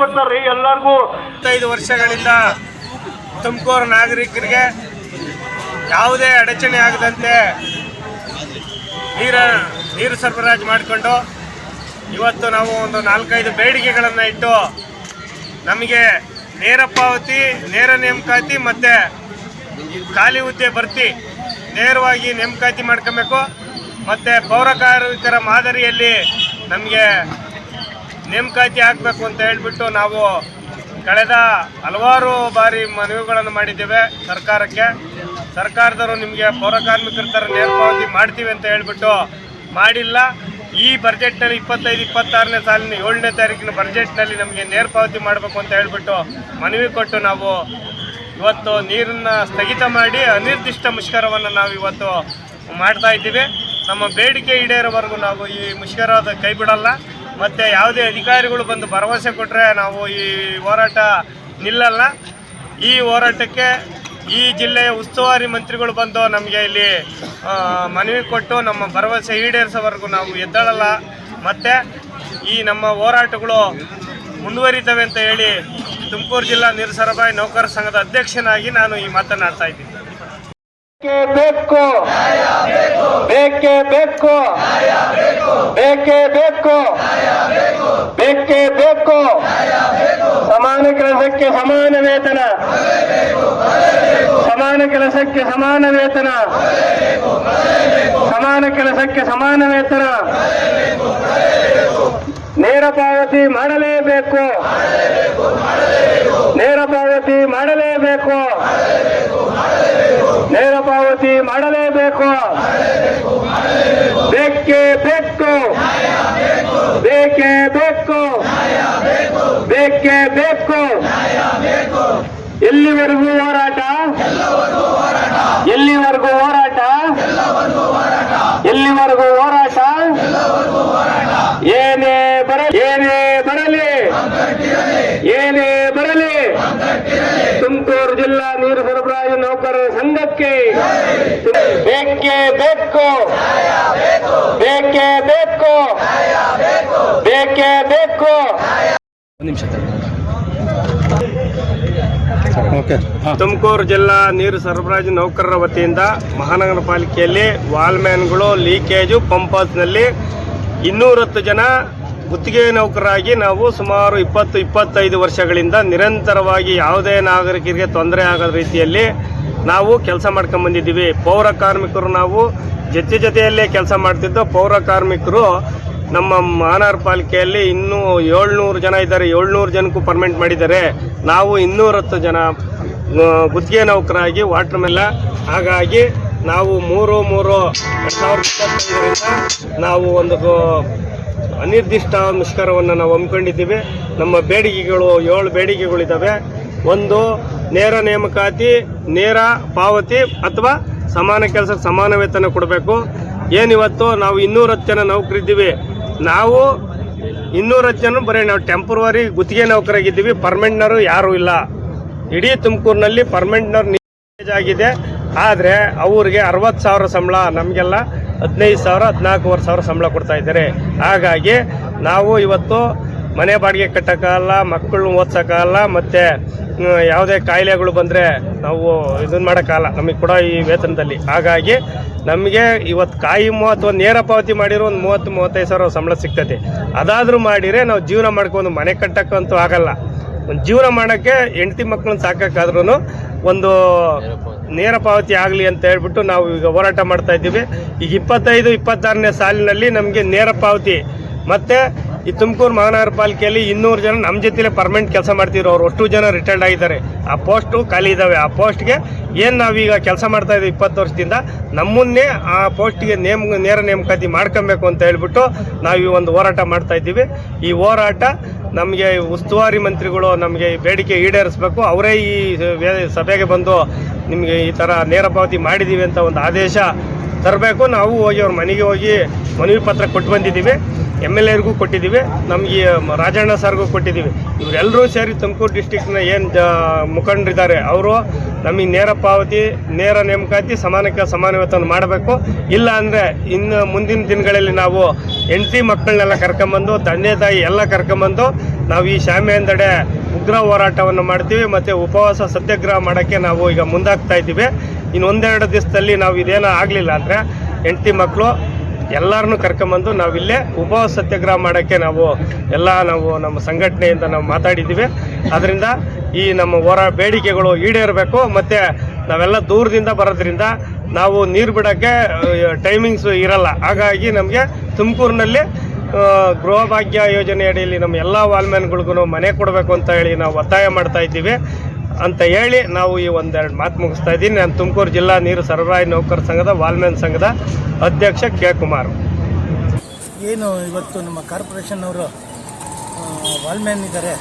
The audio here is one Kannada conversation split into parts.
ಕೊಡ್ತಾರ್ರಿ ಎಲ್ಲರಿಗೂ. ಇಪ್ಪತ್ತೈದು ವರ್ಷಗಳಿಂದ ತುಮಕೂರು ನಾಗರಿಕರಿಗೆ ಯಾವುದೇ ಅಡಚಣೆ ಆಗದಂತೆ ನೀರ, ನೀರು ಸರಬರಾಜು ಮಾಡಿಕೊಂಡು ಇವತ್ತು ನಾವು ಒಂದು ನಾಲ್ಕೈದು ಬೇಡಿಕೆಗಳನ್ನು ಇಟ್ಟು ನಮಗೆ ನೇರ ಪಾವತಿ, ನೇರ ನೇಮಕಾತಿ ಮತ್ತು ಖಾಲಿ ಹುದ್ದೆ ಬರ್ತಿ ನೇರವಾಗಿ ನೇಮಕಾತಿ ಮಾಡ್ಕೊಬೇಕು. ಮತ್ತು ಪೌರ ಕಾರ್ಮಿಕರ ಮಾದರಿಯಲ್ಲಿ ನಮಗೆ ನೇಮಕಾತಿ ಆಗಬೇಕು ಅಂತ ಹೇಳಿಬಿಟ್ಟು ನಾವು ಕಳೆದ ಹಲವಾರು ಬಾರಿ ಮನವಿಗಳನ್ನು ಮಾಡಿದ್ದೇವೆ ಸರ್ಕಾರಕ್ಕೆ. ಸರ್ಕಾರದವರು ನಿಮಗೆ ಪೌರ ಕಾರ್ಮಿಕರ ಥರ ನೇರಪಾವತಿ ಮಾಡ್ತೀವಿ ಅಂತ ಹೇಳಿಬಿಟ್ಟು ಮಾಡಿಲ್ಲ. ಈ ಬಜೆಟ್ನಲ್ಲಿ ಇಪ್ಪತ್ತೈದು, ಇಪ್ಪತ್ತಾರನೇ ಸಾಲಿನ ಏಳನೇ ತಾರೀಕಿನ ಬಜೆಟ್ನಲ್ಲಿ ನಮಗೆ ನೇರಪಾವತಿ ಮಾಡಬೇಕು ಅಂತ ಹೇಳಿಬಿಟ್ಟು ಮನವಿ ಕೊಟ್ಟು ನಾವು ಇವತ್ತು ನೀರನ್ನು ಸ್ಥಗಿತ ಮಾಡಿ ಅನಿರ್ದಿಷ್ಟ ಮುಷ್ಕರವನ್ನು ನಾವು ಇವತ್ತು ಮಾಡ್ತಾ ಇದ್ದೀವಿ. ನಮ್ಮ ಬೇಡಿಕೆ ಈಡೇರೋವರೆಗೂ ನಾವು ಈ ಮುಷ್ಕರದ ಕೈ ಬಿಡಲ್ಲ. ಮತ್ತು ಯಾವುದೇ ಅಧಿಕಾರಿಗಳು ಬಂದು ಭರವಸೆ ಕೊಟ್ಟರೆ ನಾವು ಈ ಹೋರಾಟ ನಿಲ್ಲಲ್ಲ. ಈ ಹೋರಾಟಕ್ಕೆ ಈ ಜಿಲ್ಲೆಯ ಉಸ್ತುವಾರಿ ಮಂತ್ರಿಗಳು ಬಂದು ನಮಗೆ ಇಲ್ಲಿ ಮನವಿ ಕೊಟ್ಟು ನಮ್ಮ ಭರವಸೆ ಈಡೇರಿಸೋವರೆಗೂ ನಾವು ಎದ್ದಾಳಲ್ಲ. ಮತ್ತು ಈ ನಮ್ಮ ಹೋರಾಟಗಳು ಮುಂದುವರಿತವೆ ಅಂತ ಹೇಳಿ ತುಮಕೂರು ಜಿಲ್ಲಾ ನೀರು ನೌಕರರ ನೌಕರ ಸಂಘದ ಅಧ್ಯಕ್ಷನಾಗಿ ನಾನು ಈ ಮಾತನಾಡ್ತಾ ಇದ್ದೀನಿ. ಬೇಕು ಬೇಕೇ. ಬೇಕು ಬೇಕೇ. ಬೇಕು ಬೇಕೇ. ಬೇಕು ಸಮಾನ ಕೆಲಸಕ್ಕೆ ಸಮಾನ ವೇತನ. ಸಮಾನ ಕೆಲಸಕ್ಕೆ ಸಮಾನ ವೇತನ. ಸಮಾನ ಕೆಲಸಕ್ಕೆ ಸಮಾನ ವೇತನ. ನೇರ ಪಾವತಿ ಮಾಡಲೇಬೇಕು. ನೇರ ಪಾವತಿ ಮಾಡಲೇಬೇಕು. ನೇರ ಪಾವತಿ ಮಾಡಲೇಬೇಕು. ಬೇಕೇ ಬೇಕು. ಬೇಕೇ ಬೇಕು. ಬೇಕೇ ಬೇಕು. ಎಲ್ಲಿವರೆಗೂ ಹೋರಾಟ? ಎಲ್ಲಿವರೆಗೂ ಹೋರಾಟ? ಎಲ್ಲಿವರೆಗೂ ಹೋರಾಟ? ಏನೇ ಬರಲಿ ಏನೇ ಬರಲಿ ಏನೇ ಬರಲಿ, ತುಮಕೂರು ಜಿಲ್ಲಾ ನೀರು ನೌಕರರ ಸಂಘಕ್ಕೆ ಬೇಕೇ ಬೇಕು. ಬೇಕೇ ಬೇಕು. ಬೇಕೇ ಬೇಕು. ತುಮಕೂರು ಜಿಲ್ಲಾ ನೀರು ಸರಬರಾಜು ನೌಕರರ ವತಿಯಿಂದ ಮಹಾನಗರ ಪಾಲಿಕೆಯಲ್ಲಿ ವಾಲ್ಮ್ಯಾನ್ಗಳು ಲೀಕೇಜು ಪಂಪರ್ಸ್ನಲ್ಲಿ ಇನ್ನೂರತ್ತು ಜನ ಗುತ್ತಿಗೆ ನೌಕರರಾಗಿ ನಾವು ಸುಮಾರು ಇಪ್ಪತ್ತು ಇಪ್ಪತ್ತೈದು ವರ್ಷಗಳಿಂದ ನಿರಂತರವಾಗಿ ಯಾವುದೇ ನಾಗರಿಕರಿಗೆ ತೊಂದರೆ ಆಗದ ರೀತಿಯಲ್ಲಿ ನಾವು ಕೆಲಸ ಮಾಡ್ಕೊಂಬಂದಿದ್ದೀವಿ ಪೌರ ಕಾರ್ಮಿಕರು ನಾವು ಜೊತೆ ಜೊತೆಯಲ್ಲೇ ಕೆಲಸ ಮಾಡ್ತಿದ್ದು. ಪೌರ ಕಾರ್ಮಿಕರು ನಮ್ಮ ಮಹಾನಗರ ಪಾಲಿಕೆಯಲ್ಲಿ ಇನ್ನೂ ಏಳ್ನೂರು ಜನ ಇದ್ದಾರೆ. ಏಳ್ನೂರು ಜನಕ್ಕೂ ಪರ್ಮೆಂಟ್ ಮಾಡಿದ್ದಾರೆ. ನಾವು ಇನ್ನೂರತ್ತು ಜನ ಗುತ್ತಿಗೆ ನೌಕರಾಗಿ, ವಾಟರ್ ಮೆಲ್ಲ ಹಾಗಾಗಿ ನಾವು ಮೂರು ಮೂರು ಎರಡು ಸಾವಿರದ ನಾವು ಒಂದು ಅನಿರ್ದಿಷ್ಟ ಮುಷ್ಕರವನ್ನು ನಾವು ಹಮ್ಮಿಕೊಂಡಿದ್ದೀವಿ. ನಮ್ಮ ಬೇಡಿಕೆಗಳು, ಏಳು ಬೇಡಿಕೆಗಳಿದ್ದಾವೆ. ಒಂದು ನೇರ ನೇಮಕಾತಿ, ನೇರ ಪಾವತಿ ಅಥವಾ ಸಮಾನ ಕೆಲಸಕ್ಕೆ ಸಮಾನ ವೇತನ ಕೊಡಬೇಕು. ಏನಿವತ್ತು ನಾವು ಇನ್ನೂರತ್ತು ಜನ ನೌಕರಿದ್ದೀವಿ. ನಾವು ಇನ್ನೂರತ್ತು ಜನ ಬರೀ ನಾವು ಟೆಂಪ್ರವರಿ ಗುತ್ತಿಗೆ ನೌಕರಾಗಿದ್ದೀವಿ. ಪರ್ಮನೆಂಟ್ನವರು ಯಾರೂ ಇಲ್ಲ. ಇಡೀ ತುಮಕೂರಿನಲ್ಲಿ ಪರ್ಮನೆಂಟ್ನವ್ರು ಆಗಿದೆ. ಆದರೆ ಅವ್ರಿಗೆ ಅರವತ್ತು ಸಾವಿರ ಸಂಬಳ, ನಮಗೆಲ್ಲ ಹದಿನೈದು ಸಾವಿರ, ಹದಿನಾಲ್ಕೂವರೆ ಸಾವಿರ ಸಂಬಳ ಕೊಡ್ತಾ ಇದ್ದಾರೆ. ಹಾಗಾಗಿ ನಾವು ಇವತ್ತು ಮನೆ ಬಾಡಿಗೆ ಕಟ್ಟೋಕ್ಕಾಗಲ್ಲ ಮಕ್ಕಳನ್ನ ಓದ್ಸೋಕ್ಕಾಗಲ್ಲ ಮತ್ತು ಯಾವುದೇ ಕಾಯಿಲೆಗಳು ಬಂದರೆ ನಾವು ಇದನ್ನು ಮಾಡೋಕ್ಕಾಗಲ್ಲ ನಮಗೆ ಕೂಡ ಈ ವೇತನದಲ್ಲಿ. ಹಾಗಾಗಿ ನಮಗೆ ಇವತ್ತು ಕಾಯಿ ಮೂವತ್ತು, ಒಂದು ನೇರ ಪಾವತಿ ಮಾಡಿರೋ ಒಂದು ಮೂವತ್ತು, ಮೂವತ್ತೈದು ಸಾವಿರ ಸಂಬಳ ಸಿಗ್ತದೆ. ಅದಾದರೂ ಮಾಡಿದರೆ ನಾವು ಜೀವನ ಮಾಡ್ಕೊಂಡು ಮನೆ ಕಟ್ಟೋಕ್ಕಂತೂ ಆಗಲ್ಲ. ಒಂದು ಜೀವನ ಮಾಡೋಕ್ಕೆ ಹೆಂಡತಿ ಮಕ್ಕಳನ್ನ ಸಾಕೋಕ್ಕಾದ್ರೂ ಒಂದು ನೇರ ಪಾವತಿ ಆಗಲಿ ಅಂತ ಹೇಳ್ಬಿಟ್ಟು ನಾವು ಈಗ ಹೋರಾಟ ಮಾಡ್ತಾ ಇದ್ದೀವಿ. ಈಗ ಇಪ್ಪತ್ತೈದು, ಇಪ್ಪತ್ತಾರನೇ ಸಾಲಿನಲ್ಲಿ ನಮಗೆ ನೇರ ಪಾವತಿ. ಮತ್ತು ಈ ತುಮಕೂರು ಮಹಾನಗರ ಪಾಲಿಕೆಯಲ್ಲಿ ಇನ್ನೂರು ಜನ ನಮ್ಮ ಜೊತೆಲೇ ಪರ್ಮನೆಂಟ್ ಕೆಲಸ ಮಾಡ್ತಿರೋ ಅವ್ರು ಅಷ್ಟು ಜನ ರಿಟೈರ್ಡ್ ಆಗಿದ್ದಾರೆ. ಆ ಪೋಸ್ಟು ಖಾಲಿ ಇದ್ದಾವೆ ಆ ಪೋಸ್ಟ್ಗೆ ಏನು ನಾವೀಗ ಕೆಲಸ ಮಾಡ್ತಾ ಇದ್ದೀವಿ ಇಪ್ಪತ್ತು ವರ್ಷದಿಂದ, ನಮ್ಮನ್ನೇ ಆ ಪೋಸ್ಟ್ಗೆ ನೇಮ, ನೇರ ನೇಮಕಾತಿ ಮಾಡ್ಕೊಬೇಕು ಅಂತ ಹೇಳ್ಬಿಟ್ಟು ನಾವು ಈ ಒಂದು ಹೋರಾಟ ಮಾಡ್ತಾ ಇದ್ದೀವಿ. ಈ ಹೋರಾಟ ನಮಗೆ ಉಸ್ತುವಾರಿ ಮಂತ್ರಿಗಳು ನಮಗೆ ಈ ಬೇಡಿಕೆ ಈಡೇರಿಸಬೇಕು. ಅವರೇ ಈ ಸಭೆಗೆ ಬಂದು ನಿಮಗೆ ಈ ಥರ ನೇರ ಪಾವತಿ ಮಾಡಿದ್ದೀವಿ ಅಂತ ಒಂದು ಆದೇಶ ತರಬೇಕು. ನಾವು ಹೋಗಿ ಅವ್ರ ಮನೆಗೆ ಹೋಗಿ ಮನವಿ ಪತ್ರ ಕೊಟ್ಟು ಬಂದಿದ್ದೀವಿ. ಎಂ ಎಲ್ ಎರ್ಗೂ ಕೊಟ್ಟಿದ್ದೀವಿ, ನಮಗೆ ರಾಜಣ್ಣ ಸರ್ಗೂ ಕೊಟ್ಟಿದ್ದೀವಿ. ಇವರೆಲ್ಲರೂ ಸೇರಿ ತುಮಕೂರು ಡಿಸ್ಟಿಕ್ನ ಏನು ಮುಖಂಡರಿದ್ದಾರೆ, ಅವರು ನಮಗೆ ನೇರ ಪಾವತಿ, ನೇರ ನೇಮಕಾತಿ, ಸಮಾನಕ್ಕೆ ಸಮಾನ ವೇತನ ಮಾಡಬೇಕು. ಇಲ್ಲ ಅಂದರೆ ಇನ್ನು ಮುಂದಿನ ದಿನಗಳಲ್ಲಿ ನಾವು ಹೆಂಡತಿ ಮಕ್ಕಳನ್ನೆಲ್ಲ ಕರ್ಕೊಂಬಂದು, ತಂದೆ ತಾಯಿ ಎಲ್ಲ ಕರ್ಕೊಂಬಂದು, ನಾವು ಈ ಶಾಮೆಯಿಂದಡೆ ಉಗ್ರ ಹೋರಾಟವನ್ನು ಮಾಡ್ತೀವಿ, ಮತ್ತು ಉಪವಾಸ ಸತ್ಯಾಗ್ರಹ ಮಾಡೋಕ್ಕೆ ನಾವು ಈಗ ಮುಂದಾಗ್ತಾ ಇದ್ದೀವಿ. ಇನ್ನು ಒಂದೆರಡು ದಿವಸದಲ್ಲಿ ನಾವು ಇದೇನೋ ಆಗಲಿಲ್ಲ ಅಂದರೆ ಹೆಂಡತಿ ಮಕ್ಕಳು ಎಲ್ಲರನ್ನೂ ಕರ್ಕೊಂಬಂದು ನಾವಿಲ್ಲೇ ಉಪವಾಸ ಸತ್ಯಾಗ್ರಹ ಮಾಡೋಕ್ಕೆ ನಾವು ಎಲ್ಲ ನಾವು ನಮ್ಮ ಸಂಘಟನೆಯಿಂದ ನಾವು ಮಾತಾಡಿದ್ದೀವಿ. ಅದರಿಂದ ಈ ನಮ್ಮ ಹೋರಾ ಬೇಡಿಕೆಗಳು ಈಡೇರಬೇಕು, ಮತ್ತು ನಾವೆಲ್ಲ ದೂರದಿಂದ ಬರೋದ್ರಿಂದ ನಾವು ನೀರು ಬಿಡೋಕ್ಕೆ ಟೈಮಿಂಗ್ಸು ಇರಲ್ಲ. ಹಾಗಾಗಿ ನಮಗೆ ತುಮಕೂರಿನಲ್ಲಿ ಗೃಹ ಭಾಗ್ಯ ಯೋಜನೆ ಅಡಿಯಲ್ಲಿ ನಮ್ಮ ಎಲ್ಲ ವಾಲ್ಮ್ಯಾನ್ಗಳಿಗೂ ಮನೆ ಕೊಡಬೇಕು ಅಂತ ಹೇಳಿ ನಾವು ಒತ್ತಾಯ ಮಾಡ್ತಾ ಇದ್ದೀವಿ. ಅಂತ ಹೇಳಿ ನಾವು ಈ ಒಂದೆರಡು ಮಾತು ಮುಗಿಸ್ತಾ ಇದ್ದೀನಿ. ನಾನು ತುಮಕೂರು ಜಿಲ್ಲಾ ನೀರು ಸರಬರಾಜು ನೌಕರ ಸಂಘದ, ವಾಲ್ಮೇನ್ ಸಂಘದ ಅಧ್ಯಕ್ಷ ಕೆ. ಕುಮಾರ್. ಏನು ಇವತ್ತು ನಮ್ಮ ಕಾರ್ಪೊರೇಷನ್ ಅವರು ವಾಲ್ಮ್ಯಾನ್ ಇದ್ದಾರೆ.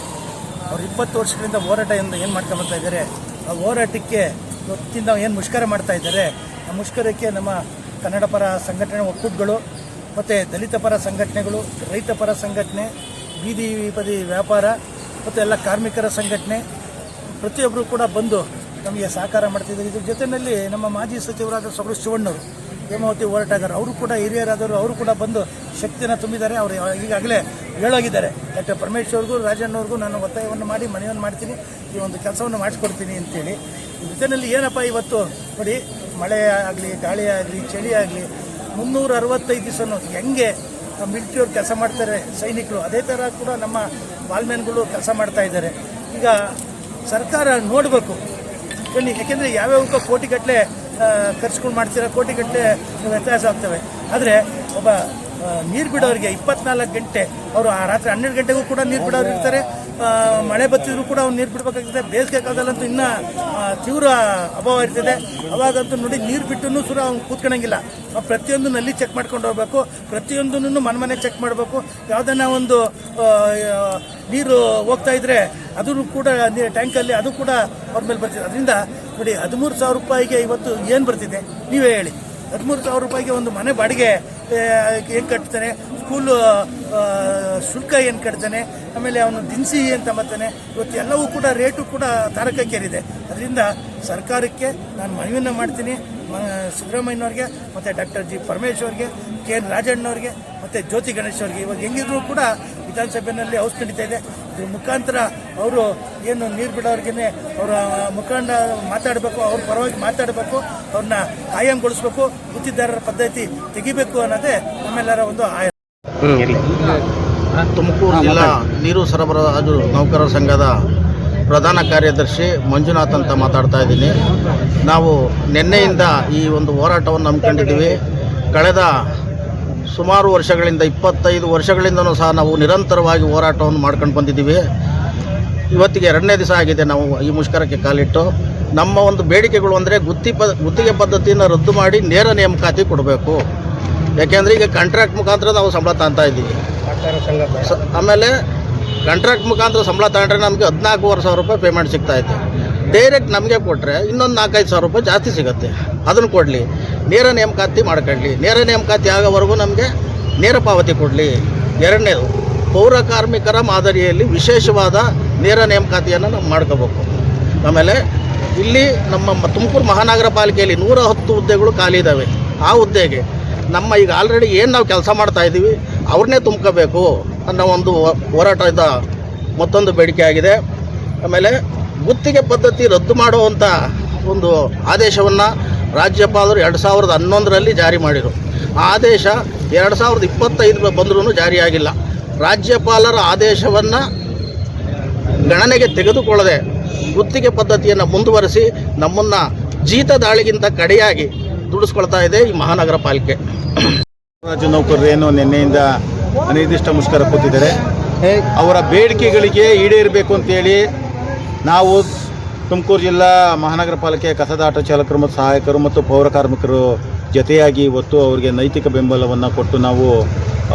ಅವ್ರು ಇಪ್ಪತ್ತು ವರ್ಷಗಳಿಂದ ಹೋರಾಟದಿಂದ ಏನು ಮಾಡ್ಕೊಂಬರ್ತಾ ಇದ್ದಾರೆ? ಆ ಹೋರಾಟಕ್ಕೆ ಇವತ್ತಿಂದ ಏನು ಮುಷ್ಕರ ಮಾಡ್ತಾ ಇದ್ದಾರೆ? ಆ ಮುಷ್ಕರಕ್ಕೆ ನಮ್ಮ ಕನ್ನಡ ಪರ ಸಂಘಟನೆ ಒಕ್ಕೂಟಗಳು, ಮತ್ತು ದಲಿತ ಪರ ಸಂಘಟನೆಗಳು, ರೈತ ಪರ ಸಂಘಟನೆ, ಬೀದಿ ಬದಿ ವ್ಯಾಪಾರ, ಮತ್ತು ಎಲ್ಲ ಕಾರ್ಮಿಕರ ಸಂಘಟನೆ ಪ್ರತಿಯೊಬ್ಬರು ಕೂಡ ಬಂದು ನಮಗೆ ಸಹಕಾರ ಮಾಡ್ತಿದ್ದಾರೆ. ಇದ್ರ ಜೊತೆಯಲ್ಲಿ ನಮ್ಮ ಮಾಜಿ ಸಚಿವರಾದ ಸೊಗಡು ಶಿವಣ್ಣವರು, ಹೇಮಾವತಿ ಹೋರಾಟಗಾರರು ಅವರು ಕೂಡ ಹಿರಿಯರಾದವರು, ಅವರು ಕೂಡ ಬಂದು ಶಕ್ತಿಯನ್ನು ತುಂಬಿದ್ದಾರೆ. ಅವರು ಈಗಾಗಲೇ ಹೇಳೋಗಿದ್ದಾರೆ. ಡಾಕ್ಟರ್ ಪರಮೇಶ್ವರ್ಗೂ, ರಾಜಣ್ಣವ್ರಿಗೂ ನಾನು ಒತ್ತಾಯವನ್ನು ಮಾಡಿ ಮನೆಯನ್ನು ಮಾಡ್ತೀನಿ. ಈ ಒಂದು ಕೆಲಸವನ್ನು ಮಾಡಿಸ್ಕೊಡ್ತೀನಿ ಅಂತೇಳಿ. ಜೊತೆಯಲ್ಲಿ ಏನಪ್ಪ ಇವತ್ತು ನೋಡಿ, ಮಳೆ ಆಗಲಿ, ಗಾಳಿ ಆಗಲಿ, ಚಳಿ ಆಗಲಿ, ಮುನ್ನೂರ ಅರವತ್ತೈದು ದಿವಸನೂ ಹೆಂಗೆ ಮಿಲಿಟರಿಯವ್ರು ಕೆಲಸ ಮಾಡ್ತಾರೆ, ಸೈನಿಕರು. ಅದೇ ಥರ ಕೂಡ ನಮ್ಮ ವಾಲ್ಮ್ಯಾನ್ಗಳು ಕೆಲಸ ಮಾಡ್ತಾ ಇದ್ದಾರೆ. ಈಗ ಸರ್ಕಾರ ನೋಡಬೇಕು. ಬನ್ನಿ ಯಾಕೆಂದರೆ ಯಾವ್ಯಾವ ಕೋಟಿಗಟ್ಟಲೆ ಖರ್ಚುಗಳು ಮಾಡ್ತೀರಾ ಕೋಟಿಗಟ್ಟಲೆ ವ್ಯತ್ಯಾಸ ಆಗ್ತವೆ. ಆದರೆ ಒಬ್ಬ ನೀರು ಬಿಡೋರಿಗೆ ಇಪ್ಪತ್ನಾಲ್ಕು ಗಂಟೆ. ಅವರು ಆ ರಾತ್ರಿ ಹನ್ನೆರಡು ಗಂಟೆಗೂ ಕೂಡ ನೀರು ಬಿಡೋರು ಇರ್ತಾರೆ. ಮಳೆ ಬತ್ತಿದ್ರು ಕೂಡ ಅವ್ರು ನೀರು ಬಿಡಬೇಕಾಗ್ತದೆ. ಬೇಸಿಗೆ ಕಾಲದಲ್ಲಂತೂ ಇನ್ನೂ ತೀವ್ರ ಅಭಾವ ಇರ್ತದೆ. ಅವಾಗಂತೂ ನೋಡಿ ನೀರು ಬಿಟ್ಟು ಸುರ ಅವ್ನು ಕೂತ್ಕೊಳಂಗಿಲ್ಲ. ಪ್ರತಿಯೊಂದು ನಲ್ಲಿ ಚೆಕ್ ಮಾಡ್ಕೊಂಡು ಹೋಗ್ಬೇಕು. ಪ್ರತಿಯೊಂದನ್ನು ಮನೆ ಮನೆ ಚೆಕ್ ಮಾಡಬೇಕು. ಯಾವುದನ್ನ ಒಂದು ನೀರು ಹೋಗ್ತಾ ಇದ್ರೆ ಅದನ್ನು ಕೂಡ ಟ್ಯಾಂಕಲ್ಲಿ ಅದು ಕೂಡ ಅವ್ರ ಮೇಲೆ ಬರ್ತಿದೆ. ಅದರಿಂದ ನೋಡಿ ಹದಿಮೂರು ಸಾವಿರ ರೂಪಾಯಿಗೆ ಇವತ್ತು ಏನು ಬರ್ತಿದೆ? ನೀವೇ ಹೇಳಿ. ಹದಿಮೂರು ಸಾವಿರ ರೂಪಾಯಿಗೆ ಒಂದು ಮನೆ ಬಾಡಿಗೆ ಏನು ಕಟ್ತಾನೆ? ಸ್ಕೂಲು ಶುಲ್ಕ ಏನು ಕಟ್ತಾನೆ? ಆಮೇಲೆ ಅವನು ದಿನಸಿ ಅಂತ ತಮ್ಮತ್ತಾನೆ ಇವತ್ತು ಎಲ್ಲವೂ ಕೂಡ ರೇಟು ಕೂಡ ತಾರಕಕ್ಕೇರಿದೆ. ಅದರಿಂದ ಸರ್ಕಾರಕ್ಕೆ ನಾನು ಮನವಿಯನ್ನು ಮಾಡ್ತೀನಿ. ಸಿದ್ದರಾಮಯ್ಯನವ್ರಿಗೆ, ಮತ್ತು ಡಾಕ್ಟರ್ ಜಿ. ಪರಮೇಶ್ವರ್ಗೆ, ಕೆ. ಎನ್. ರಾಜಣ್ಣವ್ರಿಗೆ ಮತ್ತು ಜ್ಯೋತಿ ಗಣೇಶ್ ಅವ್ರಿಗೆ ಇವಾಗ ಹೆಂಗಿದ್ರು ಕೂಡ ವಿಧಾನಸಭೆಯಲ್ಲಿ ಹೌಸ್ ನಡೀತಾ ಇದೆ. ಇದ್ರ ಮುಖಾಂತರ ಅವರು ಏನು ನೀರು ಬಿಡೋರಿಗೇನೆ ಅವರ ಮುಖಂಡ ಮಾತಾಡಬೇಕು ಅವ್ರ ಪರವಾಗಿ ಮಾತಾಡಬೇಕು ಅವ್ರನ್ನ ಕಾಯಂಗೊಳಿಸ್ಬೇಕು ಗುತ್ತಿದಾರರ ಪದ್ಧತಿ ತೆಗಿಬೇಕು ಅನ್ನೋದೇ ನಮ್ಮೆಲ್ಲರ ಒಂದು ಆಯ ತುಮಕೂರು ಜಿಲ್ಲಾ ನೀರು ಸರಬರಾಜು ನೌಕರರ ಸಂಘದ ಪ್ರಧಾನ ಕಾರ್ಯದರ್ಶಿ ಮಂಜುನಾಥ್ ಅಂತ ಮಾತಾಡ್ತಾ ಇದ್ದೀನಿ. ನಾವು ನಿನ್ನೆಯಿಂದ ಈ ಒಂದು ಹೋರಾಟವನ್ನು ಹಮ್ಮಿಕೊಂಡಿದ್ದೀವಿ. ಕಳೆದ ಸುಮಾರು ವರ್ಷಗಳಿಂದ, ಇಪ್ಪತ್ತೈದು ವರ್ಷಗಳಿಂದನೂ ಸಹ ನಾವು ನಿರಂತರವಾಗಿ ಹೋರಾಟವನ್ನು ಮಾಡ್ಕೊಂಡು ಬಂದಿದ್ದೀವಿ. ಇವತ್ತಿಗೆ ಎರಡನೇ ದಿವಸ ಆಗಿದೆ ನಾವು ಈ ಮುಷ್ಕರಕ್ಕೆ ಕಾಲಿಟ್ಟು. ನಮ್ಮ ಒಂದು ಬೇಡಿಕೆಗಳು ಅಂದರೆ ಗುತ್ತಿ ಪ ಗುತ್ತಿಗೆ ಪದ್ಧತಿಯನ್ನು ರದ್ದು ಮಾಡಿ ನೇರ ನೇಮಕಾತಿ ಕೊಡಬೇಕು. ಯಾಕೆಂದರೆ ಈಗ ಕಾಂಟ್ರಾಕ್ಟ್ ಮುಖಾಂತರ ನಾವು ಸಂಬಳ ತಾಂತಾ ಇದ್ದೀವಿ. ಆಮೇಲೆ ಕಾಂಟ್ರಾಕ್ಟ್ ಮುಖಾಂತರ ಸಂಬಳ ತಗೊಂಡ್ರೆ ನಮಗೆ ಹದಿನಾಲ್ಕೂವರೆ ಸಾವಿರ ರೂಪಾಯಿ ಪೇಮೆಂಟ್ ಸಿಗ್ತಾಯಿದೆ ಡೈರೆಕ್ಟ್ ನಮಗೆ ಕೊಟ್ಟರೆ ಇನ್ನೊಂದು ನಾಲ್ಕೈದು ಸಾವಿರ ರೂಪಾಯಿ ಜಾಸ್ತಿ ಸಿಗುತ್ತೆ. ಅದನ್ನು ಕೊಡಲಿ. ನೇರ ನೇಮಕಾತಿ ಮಾಡ್ಕೊಳ್ಳಿ. ನೇರ ನೇಮಕಾತಿ ಆಗೋವರೆಗೂ ನಮಗೆ ನೇರ ಪಾವತಿ ಕೊಡಲಿ. ಎರಡನೇದು, ಪೌರ ಕಾರ್ಮಿಕರ ಮಾದರಿಯಲ್ಲಿ ವಿಶೇಷವಾದ ನೇರ ನೇಮಕಾತಿಯನ್ನು ನಾವು ಮಾಡ್ಕೋಬೇಕು. ಆಮೇಲೆ ಇಲ್ಲಿ ನಮ್ಮ ತುಮಕೂರು ಮಹಾನಗರ ಪಾಲಿಕೆಯಲ್ಲಿ ನೂರ ಹತ್ತು ಹುದ್ದೆಗಳು ಖಾಲಿ ಇದ್ದಾವೆ ಆ ಹುದ್ದೆಗೆ ನಮ್ಮ ಈಗ ಆಲ್ರೆಡಿ ಏನು ನಾವು ಕೆಲಸ ಮಾಡ್ತಾ ಇದ್ದೀವಿ, ಅವ್ರನ್ನೇ ತುಂಬ್ಕೋಬೇಕು ಅನ್ನೋ ಒಂದು ಹೋರಾಟದ ಮತ್ತೊಂದು ಬೇಡಿಕೆ ಆಗಿದೆ. ಆಮೇಲೆ ಗುತ್ತಿಗೆ ಪದ್ಧತಿ ರದ್ದು ಮಾಡುವಂಥ ಒಂದು ಆದೇಶವನ್ನು ರಾಜ್ಯಪಾಲರು ಎರಡು ಸಾವಿರದ ಹನ್ನೊಂದರಲ್ಲಿ ಜಾರಿ ಮಾಡಿದರು. ಆ ಆದೇಶ ಎರಡು ಸಾವಿರದ ಇಪ್ಪತ್ತೈದರ ಬಂದರೂ ಜಾರಿಯಾಗಿಲ್ಲ ರಾಜ್ಯಪಾಲರ ಆದೇಶವನ್ನು ಗಣನೆಗೆ ತೆಗೆದುಕೊಳ್ಳದೆ ಗುತ್ತಿಗೆ ಪದ್ಧತಿಯನ್ನು ಮುಂದುವರಿಸಿ ನಮ್ಮನ್ನು ಜೀತ ದಾಳಿಗಿಂತ ಕಡೆಯಾಗಿ ದುಡಿಸ್ಕೊಳ್ತಾ ಇದೆ ಈ ಮಹಾನಗರ ಪಾಲಿಕೆ. ರಾಜ್ಯ ನೌಕರರೇನು ನಿನ್ನೆಯಿಂದ ಅನಿರ್ದಿಷ್ಟ ಮುಷ್ಕರ ಕೂತಿದ್ದಾರೆ. ಅವರ ಬೇಡಿಕೆಗಳಿಗೆ ಈಡೇರಬೇಕು ಅಂತೇಳಿ ನಾವು ತುಮಕೂರು ಜಿಲ್ಲಾ ಮಹಾನಗರ ಪಾಲಿಕೆಯ ಕಸದ ಆಟೋ ಚಾಲಕರು ಮತ್ತು ಸಹಾಯಕರು ಮತ್ತು ಪೌರ ಕಾರ್ಮಿಕರು ಜೊತೆಯಾಗಿ ಇವತ್ತು ಅವರಿಗೆ ನೈತಿಕ ಬೆಂಬಲವನ್ನು ಕೊಟ್ಟು ನಾವು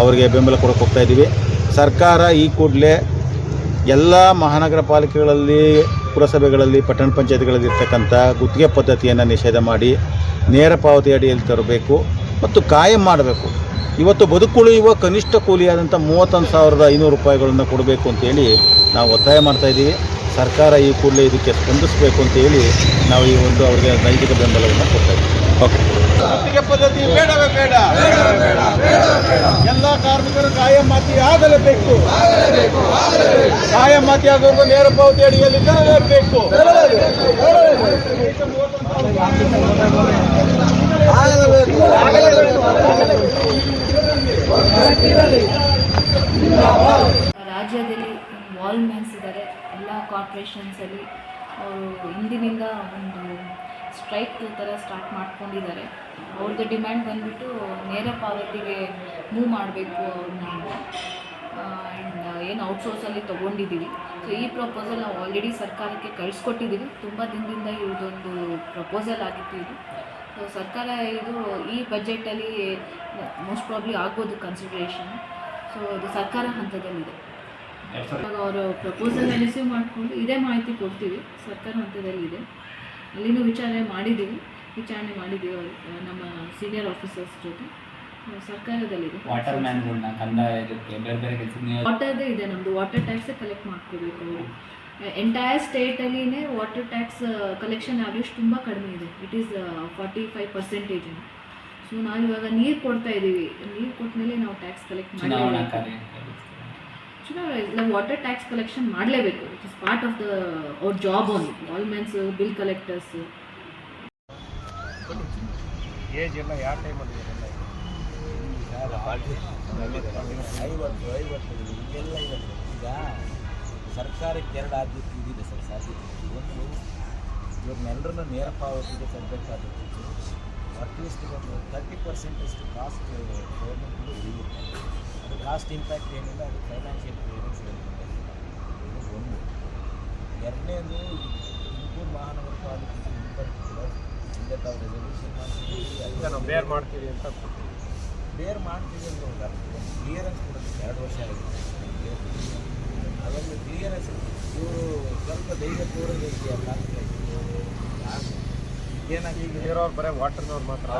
ಅವರಿಗೆ ಬೆಂಬಲ ಕೊಡೋಕೆ ಹೋಗ್ತಾ ಇದ್ದೀವಿ. ಸರ್ಕಾರ ಈ ಕೂಡಲೇ ಎಲ್ಲ ಮಹಾನಗರ ಪಾಲಿಕೆಗಳಲ್ಲಿ, ಪುರಸಭೆಗಳಲ್ಲಿ, ಪಟ್ಟಣ ಪಂಚಾಯತ್ಗಳಲ್ಲಿ ಇರ್ತಕ್ಕಂಥ ಗುತ್ತಿಗೆ ಪದ್ಧತಿಯನ್ನು ನಿಷೇಧ ಮಾಡಿ ನೇರ ಪಾವತಿ ಅಡಿಯಲ್ಲಿ ತರಬೇಕು ಮತ್ತು ಕಾಯಂ ಮಾಡಬೇಕು. ಇವತ್ತು ಬದುಕುಳಿಯುವ ಕನಿಷ್ಠ ಕೂಲಿಯಾದಂಥ ಮೂವತ್ತೊಂದು ಸಾವಿರದ ಐನೂರು ರೂಪಾಯಿಗಳನ್ನು ಕೊಡಬೇಕು ಅಂತೇಳಿ ನಾವು ಒತ್ತಾಯ ಮಾಡ್ತಾ ಇದ್ದೀವಿ. ಸರ್ಕಾರ ಈ ಕೂಡಲೇ ಇದಕ್ಕೆ ಸ್ಪಂದಿಸಬೇಕು ಅಂತೇಳಿ ನಾವು ಈ ಒಂದು ಅವರಿಗೆ ನೈತಿಕ ಬೆಂಬಲವನ್ನು ಕೊಡ್ತಾ ಇದ್ದೀವಿ. ಗುತ್ತಿಗೆ ಪದ್ಧತಿ ಬೇಡವೇ ಬೇಡ. ಎಲ್ಲ ಕಾರ್ಮಿಕರು ಕಾಯಮಾತಿ ಆಗಲೇಬೇಕು. ಕಾಯಮಾತಿ ಆಗೋದು ನೇರ ಪಾವತಿ ಅಡಿಯಲ್ಲಿ ತರಲೇಬೇಕು. ರಾಜ್ಯದಲ್ಲಿ ವಾಲ್ ಮ್ಯಾನ್ಸ್ ಇದ್ದಾರೆ. ಎಲ್ಲ ಕಾರ್ಪೊರೇಷನ್ಸಲ್ಲಿ ಅವರು ಹಿಂದಿನಿಂದ ಒಂದು ಸ್ಟ್ರೈಕ್ ಥರ ಸ್ಟಾರ್ಟ್ ಮಾಡ್ಕೊಂಡಿದ್ದಾರೆ. ಅವ್ರದ್ದು ಡಿಮ್ಯಾಂಡ್ ಬಂದ್ಬಿಟ್ಟು ನೇರ ಪಾವತಿಗೆ ಮೂವ್ ಮಾಡಬೇಕು ಅವ್ರನ್ನ ಏನು ಔಟ್ಸೋರ್ಸಲ್ಲಿ ತೊಗೊಂಡಿದ್ದೀವಿ. ಸೊ ಈ ಪ್ರಪೋಸಲ್ ನಾವು ಆಲ್ರೆಡಿ ಸರ್ಕಾರಕ್ಕೆ ಕಳಿಸ್ಕೊಟ್ಟಿದ್ದೀವಿ ತುಂಬ ದಿನದಿಂದ ಇದೊಂದು ಪ್ರಪೋಸಲ್ ಆಗಿತ್ತು ಇದು. ಸೊ ಸರ್ಕಾರ ಇದು ಈ ಬಜೆಟಲ್ಲಿ ಮೋಸ್ಟ್ ಪ್ರಾಬ್ಲಿ ಆಗ್ಬೋದು ಕನ್ಸಿಡ್ರೇಷನ್ ಸೊ ಅದು ಸರ್ಕಾರ ಹಂತದಲ್ಲಿದೆ. ಅವರು ಪ್ರಪೋಸಲ್ ರಿಸೀವ್ ಮಾಡಿಕೊಂಡು ಇದೇ ಮಾಹಿತಿ ಕೊಡ್ತೀವಿ. ಸರ್ಕಾರ ಹಂತದಲ್ಲಿದೆ. ಅಲ್ಲಿನೂ ವಿಚಾರಣೆ ಮಾಡಿದ್ದೀವಿ. ವಿಚಾರಣೆ ಮಾಡಿದ್ದೀವಿ ನಮ್ಮ ಸೀನಿಯರ್ ಆಫೀಸರ್ಸ್ ಜೊತೆ. ಸರ್ಕಾರದಲ್ಲಿದೆ. ವಾಟರ್ ಮ್ಯಾನ್ಗಳನ್ನ ಕಂದಾಯ ಜೊತೆ ಬೇರೆ ಬೇರೆ ಕೆಲಸ ವಾಟರ್ದೇ ಇದೆ ನಮ್ಮದು ವಾಟರ್ ಟ್ಯಾಕ್ಸೇ ಕಲೆಕ್ಟ್ ಮಾಡ್ಕೋಬೇಕು ಅವರು. ಎಂಟೈರ್ ಸ್ಟೇಟಲ್ಲಿನೇ ವಾಟರ್ ಟ್ಯಾಕ್ಸ್ ಕಲೆಕ್ಷನ್ ಆವ್ರೇಜ್ ತುಂಬಾ ಕಡಿಮೆ ಇದೆ. It is forty five percentage so ನಾವು ಇವಾಗ ನೀರು ಕೊಡ್ತಾ ಇದ್ದೀವಿ. ನೀರು ಕೊಟ್ಟಮೇಲೆ ನಾವು ಟ್ಯಾಕ್ಸ್ ಕಲೆಕ್ಟ್ ಚುನಾವಣೆ ನಾವು ವಾಟರ್ ಟ್ಯಾಕ್ಸ್ ಕಲೆಕ್ಷನ್ ಮಾಡಲೇಬೇಕು. It is part of the ಅವ್ರ job on all men's bill collectors age ಎಲ್ಲ ಯಾವ ಟೈಮಲ್ಲಿ ಐವತ್ತು ಐವತ್ತು ಇವೆಲ್ಲ ಇದೆ ಈಗ ಸರ್ಕಾರಕ್ಕೆ ಎರಡು ಆದ್ಯತೆ ಇದೆ ಸರ್ ಸಾಧ್ಯತೆ ಒಂದು ಇವ್ರನ್ನೆಲ್ಲರನ್ನು ನೇರ ಪಾವತಿಗೆ ತರಬೇಕಾದದ್ದು ಅಟ್ಲೀಸ್ಟ್ ಒಂದು ತರ್ಟಿ ಪರ್ಸೆಂಟಷ್ಟು ಕಾಸ್ಟ್ ಗೌರ್ಮೆಂಟ್ಗಳು ಉಳಿಯುತ್ತೆ ಅದು ಕಾಸ್ಟ್ ಇಂಪ್ಯಾಕ್ಟ್ ಏನಿಲ್ಲ ಅದು ಫೈನಾನ್ಷಿಯಲ್ ಕ್ಲಿಯರೆನ್ಸ್ ಒಂದು ಎರಡನೇದು ತುಮಕೂರು ಮಹಾನಗರ ಪಾಲಿಕೆ ಕೂಡ ಹಿಂದೆ ತಾವು ರೆಸಲ್ಯೂಷನ್ ಬೇರ್ ಮಾಡ್ತೀವಿ ಅಂತ ಕೊಡ್ತೀವಿ ಬೇರೆ ಮಾಡ್ತೀವಿ ಅಂತ ಒಂದು ಕ್ಲಿಯರೆನ್ಸ್ ಕೊಡುತ್ತೆ ಎರಡು ವರ್ಷ ಆಗಿದೆ. ಅದೊಂದು ಕ್ಲಿಯರೆನ್ಸ್ ಇವರು ಸ್ವಲ್ಪ ಧೈರ್ಯ ತೋರದೆ ಇದೆಯಲ್ಲ ಏನಾಗಿ ಈಗ ಇರೋರು ಬರೀ ವಾಟರ್ನವ್ರು ಮಾತ್ರ?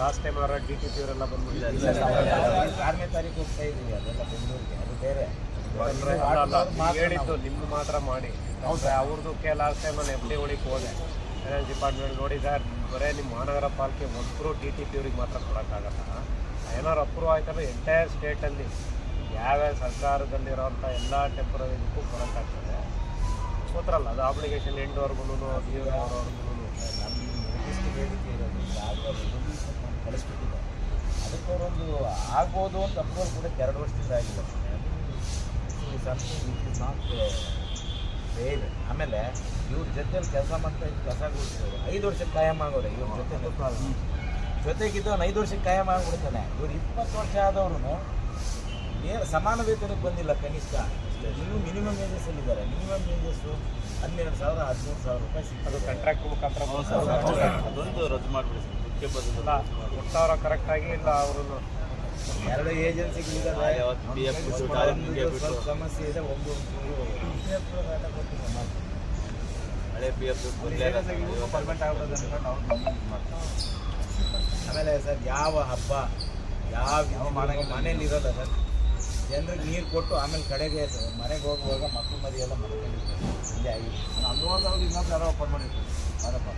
ಲಾಸ್ಟ್ ಟೈಮ್ ಅವರ ಡಿ ಟಿ ಪಿ ಅವರೆಲ್ಲ ಬಂದ್ಬಿಟ್ಟಿದ್ದಾರೆ ಆರನೇ ತಾರೀಕು ಹೋಗ್ತಾ ಇದ್ದೀವಿ. ಅದೆಲ್ಲ ಬೆಂಗಳೂರಿಗೆ. ಅದು ಬೇರೆ. ಹೇಳಿದ್ದು ನಿಮ್ಮ ಮಾತ್ರ ಮಾಡಿ. ಅವ್ರದ್ದು ಕೆ ಲಾಸ್ಟ್ ಟೈಮ್ ನಾನು ಎಫ್ ಡಿ ಒಳಗೆ ಹೋದೆ. ಫೈನಾನ್ಸ್ ಡಿಪಾರ್ಟ್ಮೆಂಟ್ ನೋಡಿ ಸರ್ ಬರೇ ನಿಮ್ಮ ಮಹಾನಗರ ಪಾಲಿಕೆ ಒಬ್ಬರು ಟಿ ಟಿ ಪಿ ಅವ್ರಿಗೆ ಮಾತ್ರ ಕೊಡೋಕ್ಕಾಗಲ್ಲ ಏನಾದ್ರು ಅಪ್ರೂವ್ ಆಯ್ತಂದ್ರೆ ಎಂಟೈರ್ ಸ್ಟೇಟಲ್ಲಿ ಯಾವ್ಯಾವ ಸರ್ಕಾರದಲ್ಲಿರೋಂಥ ಎಲ್ಲ ಟೆಂಪರರಿಗೂ ಕೊಡೋಕ್ಕಾಗ್ತದೆ ಗೊತ್ತರಲ್ಲ ಅದು ಆಬ್ಲಿಗೇಷನ್ ಎಂಡ್ವರ್ಗೂ ಡಿ ಮಾಡಿ ಕಳಿಸ್ಬಿಟ್ಟಿದ್ದಾರೆ ಅದಕ್ಕೆ ಅವರೊಂದು ಆಗ್ಬೋದು ಅಂತ ಅಪ್ರೂವಲ್ ಕೂಡ ಎರಡು ವರ್ಷದಿಂದ ಆಗಿಲ್ಲ ಇಟ್ ಇಸ್ ನಾಟ್ ಬೇರೆ ಆಮೇಲೆ ಇವ್ರ ಜೊತೆಲಿ ಕೆಲಸ ಮಾಡ್ತಾ ಇದ್ದು ಕಸ ಗುಡಿಸೋರು ಐದು ವರ್ಷಕ್ಕೆ ಕಾಯಂ ಆಗೋರೆ ಇವ್ರ ಜೊತೆ ಜೊತೆಗಿದ್ದವನು ಐದು ವರ್ಷಕ್ಕೆ ಕಾಯಂ ಆಗ್ಬಿಡ್ತಾನೆ. ಇವ್ರು ಇಪ್ಪತ್ತು ವರ್ಷ ಆದವ್ರು ಏನು ಸಮಾನ ವೇತನಕ್ಕೆ ಬಂದಿಲ್ಲ ಕನಿಷ್ಠ. ನೀವು ಮಿನಿಮಮ್ ವೇಜಸ್ಸಲ್ಲಿ ಇದ್ದಾರೆ ಮಿನಿಮಮ್ ವೇಜಸ್ಸು ಹನ್ನೆರಡು ಸಾವಿರ ಹದಿಮೂರು ಸಾವಿರ ರೂಪಾಯಿ ಅದು ಸಿಗ್ತದೆ ಕಾಂಟ್ರಾಕ್ಟ್ ಮುಖಾಂತರ ಅದೊಂದು ರದ್ದು ಮಾಡಿಬಿಡಿ ಮುಖ್ಯ ಇಲ್ಲ ಸಾವಿರ ಕರೆಕ್ಟಾಗಿ ಇಲ್ಲ ಅವರು ಎರಡು ಏಜೆನ್ಸಿಗಳಿದ್ದಾವೆ ಸಮಸ್ಯೆ ಇದೆ ಒಂದು ಪರ್ಮೆಂಟ್ ಹಳೆ ಪಿ ಎಫ್ ಆಮೇಲೆ ಸರ್ ಯಾವ ಹಬ್ಬ ಯಾವ ಯಾವ ಮನೆಗೆ ಮನೇಲಿ ಇರೋಲ್ಲ ಸರ್. ಜನರಿಗೆ ನೀರು ಕೊಟ್ಟು ಆಮೇಲೆ ಕಡೆಗೆ ಮನೆಗೆ ಹೋಗುವಾಗ ಮಕ್ಕಳು ಮರಿ ಎಲ್ಲ ಮಾಡ್ಕೊಂಡಿರ್ತಾರೆ. ಹಿಂಗೆ ಆಗಿದೆ ನಾನು ಹೋದಾಗ ಇನ್ನೊಂದು ಯಾರೋ ಓಪನ್ ಮಾಡಿರ್ತಾರೆ. ಅದಪ್ಪ